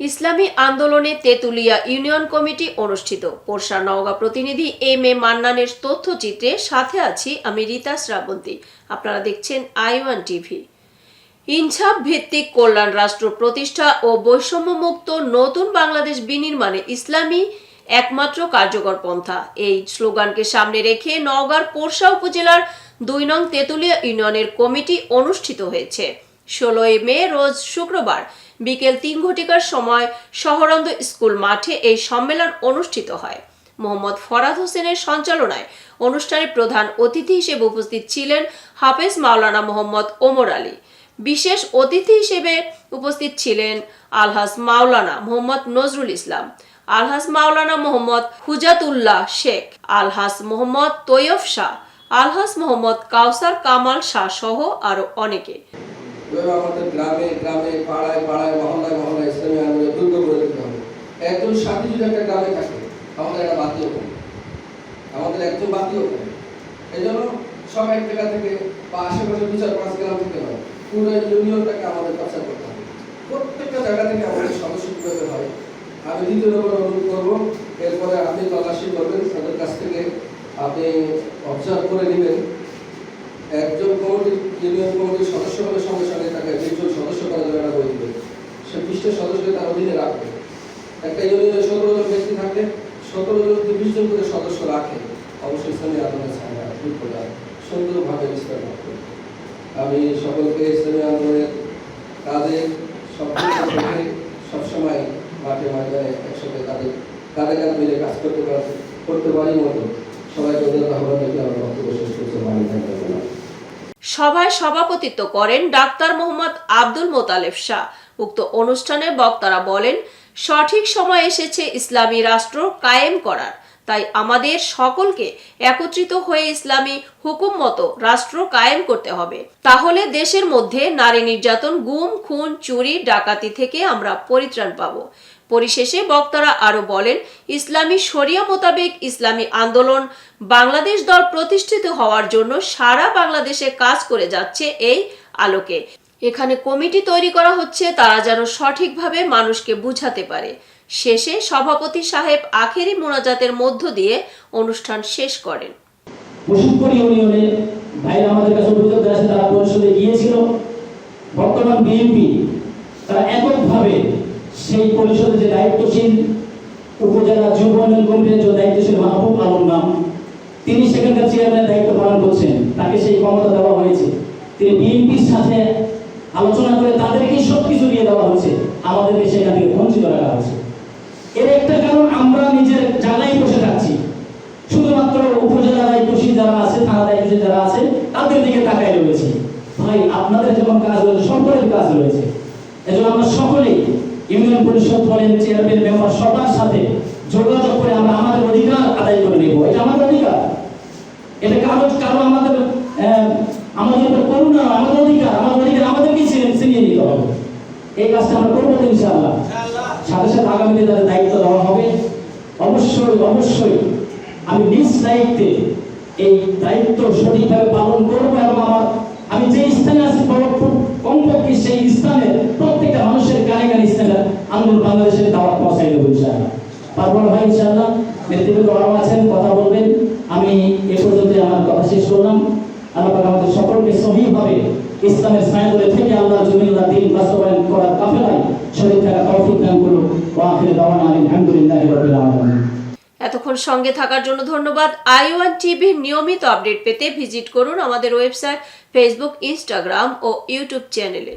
ইসলামী আন্দোলনে Tetulia union committee অনুষ্ঠিত। পোরশা নওগাঁ প্রতিনিধি এম এ মান্নানের তথ্যচিত্রে সাথে আছি আমি রীতা শ্রাবন্তী। আপনারা দেখছেন আই ওয়ান টিভি। ইনসাফ ভিত্তিক কল্যাণ রাষ্ট্র প্রতিষ্ঠা ও বৈষম্যমুক্ত নতুন বাংলাদেশ বিনির্মাণে ইসলামী একমাত্র কার্যকর পন্থা। এই স্লোগানকে সামনে রেখে নওগাঁর পোরশা উপজেলার দুই নং তেতুলিয়া ইউনিয়নের কমিটি অনুষ্ঠিত হয়েছে। ষোলোই মে, রোজ শুক্রবার বিকেল তিন ঘটিকার সময় শহরান্দ স্কুল মাঠে এই সম্মেলন অনুষ্ঠিত হয়। মোহাম্মদ ফরাদ হোসেনের সঞ্চালনায় অনুষ্ঠানে প্রধান অতিথি হিসেবে উপস্থিত ছিলেন হাফেজ মাওলানা মোহাম্মদ ওমর আলী। বিশেষ অতিথি হিসেবে উপস্থিত ছিলেন আলহাজ মাওলানা মোহাম্মদ নজরুল ইসলাম, আলহাজ মাওলানা মোহাম্মদ হুজাতুল্লাহ শেখ, আলহাজ মোহাম্মদ তৈয়ব শাহ, আলহাজ মোহাম্মদ কাউসার কামাল শাহ সহ আরও অনেকে। এভাবে আমাদের গ্রামে গ্রামে, পাড়ায় পাড়ায়, মহল্লায় মহল্লায় ইসলামী আন্দোলন দুর্গ করে দিতে হবে। একজন সাথী যদি একটা গ্রামে থাকে, আমাদের একটা বাতিও কম আমাদের একজন বাতিও কম এই জন্য সব এক জায়গা থেকে বা আশেপাশে দু চার পাঁচ গ্রাম থেকে হয় পুরো ইউনিয়নটাকে আমাদের প্রচার করতে হবে। প্রত্যেকটা জায়গা থেকে আমাদের সদস্য কীভাবে হয়? আমি দ্বিতীয় নম্বর অনুরোধ করব, এরপরে আপনি তল্লাশি করবেন, তাদের কাছ থেকে আপনি অবজার্ভ করে নেবেন। একজন কমিটি ইউনিয়ন কমিটির সদস্য হলে সঙ্গে সঙ্গে তাকে বিশজন সদস্য করা যাবে না বই দিবে সে বিশটা সদস্যকে তার অধীনে রাখবে। একটা ইউনিয়নে সতেরো জন ব্যক্তি থাকলে সতেরো জন বিশ জন করে সদস্য রাখে। অবশ্যই ইসলামী আন্দোলনের ছায়া বিপদা সুন্দরভাবে বিস্তার করবে আমি সকলকে ইসলামী আন্দোলনের কাজে থেকে সবসময় মাঠে ময়দানে একসাথে তাদের কাঁধে কাঁধ মিলে কাজ করতে পারে, করতে পারি মতো। সবাইকে উদ্যোগ আহ্বান রেখে আমরা বক্তব্য শেষ করতে পারি সভায় সভাপতিত্ব করেন ডাক্তার মোহাম্মদ আব্দুল মোতালেব শাহ। উক্ত অনুষ্ঠানে বক্তারা বলেন, সঠিক সময় এসেছে ইসলামী রাষ্ট্র কায়েম করার। তাই আমাদের সকলকে একত্রিত হয়ে ইসলামী হুকুম মতো রাষ্ট্র কায়েম করতে হবে। তাহলে দেশের মধ্যে নারী নির্যাতন, গুম, খুন, চুরি, ডাকাতি থেকে আমরা পরিত্রাণ পাব। পরিশেষে বক্তারা আরও বলেন, ইসলামী শরিয়া মোতাবেক ইসলামী আন্দোলন বাংলাদেশ দল প্রতিষ্ঠিত হওয়ার জন্য সারা বাংলাদেশে কাজ করে যাচ্ছে এই আলোকে। এখানে কমিটি তৈরি করা হচ্ছে তারা যেন সঠিকভাবে মানুষকে বুঝাতে পারে। শেষে সভাপতি সাহেব আখেরি মোনাজাতের মধ্য দিয়ে অনুষ্ঠান শেষ করেন। ইউনিয়নে ভাইরা আমাদের কাছে অভিযোগ তারা পরিষদে গিয়েছিল। বর্তমান বিএনপি, তারা এককভাবে সেই পরিষদে যে দায়িত্বশীল উপজেলা যুব উন্নয়ন কমিটির যে দায়িত্বশীল মাহবুব আলম নাম, তিনি সেখানকার চেয়ারম্যানের দায়িত্ব পালন করছেন। তাকে সেই ক্ষমতা দেওয়া হয়েছে। তিনি বিএনপির সাথে আলোচনা করে তাদেরকে সব কিছু দিয়ে দেওয়া হচ্ছে আমাদেরকে সেখান থেকে বঞ্চিত রাখা হচ্ছে এর একটা কারণ, আমরা নিজের জায়গায় বসে থাকছি। শুধুমাত্র উপজেলা দায়িত্বশীল যারা আছে, থানা দায়িত্বশীল যারা আছে, তাদের দিকে তাকাই রয়েছে। ভাই, আপনাদের যেমন কাজ রয়েছে, সকলের কাজ রয়েছে। এজন্য আমরা সকলেই ইউনিয়ন পরিষদ বলেন চেয়ারম্যান মেম্বার সবার সাথে যোগাযোগ করে আমরা আমাদের অধিকার আদায় করে নেব। এটা আমাদের অধিকার। এটা কারও কারও আমাদের আমাদের উপর করুণা, আমাদের অধিকার আমাদের অধিকার আমাদেরকেই ছিনিয়ে নিতে হবে। এই কাজটা আমরা করব ইনশাআল্লাহ। সাথে সাথে আগামীতে তাদের দায়িত্ব দেওয়া হবে। অবশ্যই অবশ্যই আমি নিজ দায়িত্বে এই দায়িত্ব সঠিকভাবে পালন করব এবং আমার আমি যে স্থানে আছি কমপক্ষে স্থানের বাংলাদেশের দাওয়াত পৌঁছাই দেবো তারপর ভাই, ইনশাআল্লাহ নেতৃত্ব আরও আছেন, কথা বলবেন। আমি এ পর্যন্ত আমার কথা শেষ করলাম। আল্লাহ পাক আমাদের সকলকে সহিভাবে ইসলামের ছায়াতলে থেকে আল্লাহ জমিল্লাহ দিন বাস্তবায়ন করার কাফেলায় শরীর থাকা তৌফিক দান করুন। ওয়া আখির দাওয়ানা আলহামদুলিল্লাহি রাব্বিল আলামিন। এতক্ষণ সঙ্গে থাকার জন্য ধন্যবাদ। আই ওয়ান টিভির নিয়মিত আপডেট পেতে ভিজিট করুন আমাদের ওয়েবসাইট, ফেসবুক, ইনস্টাগ্রাম ও ইউটিউব চ্যানেলে।